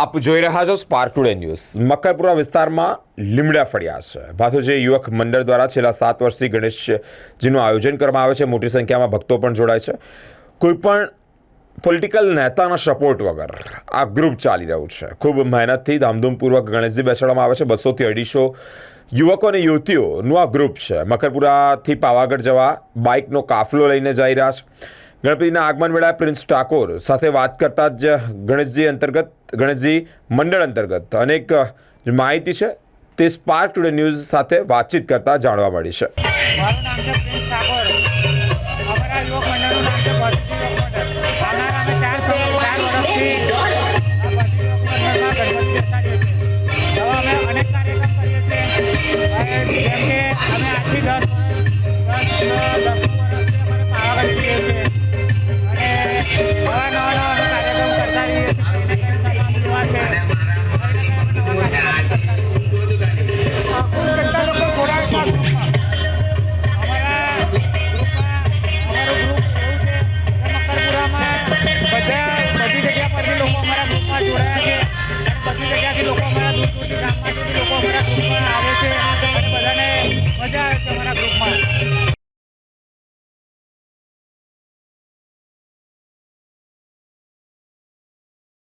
આપ જોઈ રહ્યા છો સ્પાર્ક ટુડે ન્યૂઝ મકરપુરા વિસ્તારમાં લીમડા ફળ્યા છે. ભાથોજી યુવક મંડળ દ્વારા છેલ્લા સાત વર્ષથી ગણેશજીનું આયોજન કરવામાં આવે છે. મોટી સંખ્યામાં ભક્તો પણ જોડાય છે. કોઈ પણ પોલિટિકલ નેતાના સપોર્ટ વગર આ ગ્રુપ ચાલી રહ્યું છે. ખૂબ મહેનતથી ધામધૂમપૂર્વક ગણેશજી બેસાડવામાં આવે છે. બસોથી અઢીસો યુવકો અને યુવતીઓનું આ ગ્રુપ છે. મકરપુરાથી પાવાગઢ જવા બાઇકનો કાફલો લઈને જઈ રહ્યા છે. ગણપતિના આગમન વેળાએ પ્રિન્સ ઠાકોર સાથે વાત કરતા જ ગણેશજી અંતર્ગત, ગણેશજી મંડળ અંતર્ગત અનેક માહિતી છે તે સ્પાર્ક ટુડે ન્યૂઝ સાથે વાતચીત કરતા જાણવા મળી છે. દસ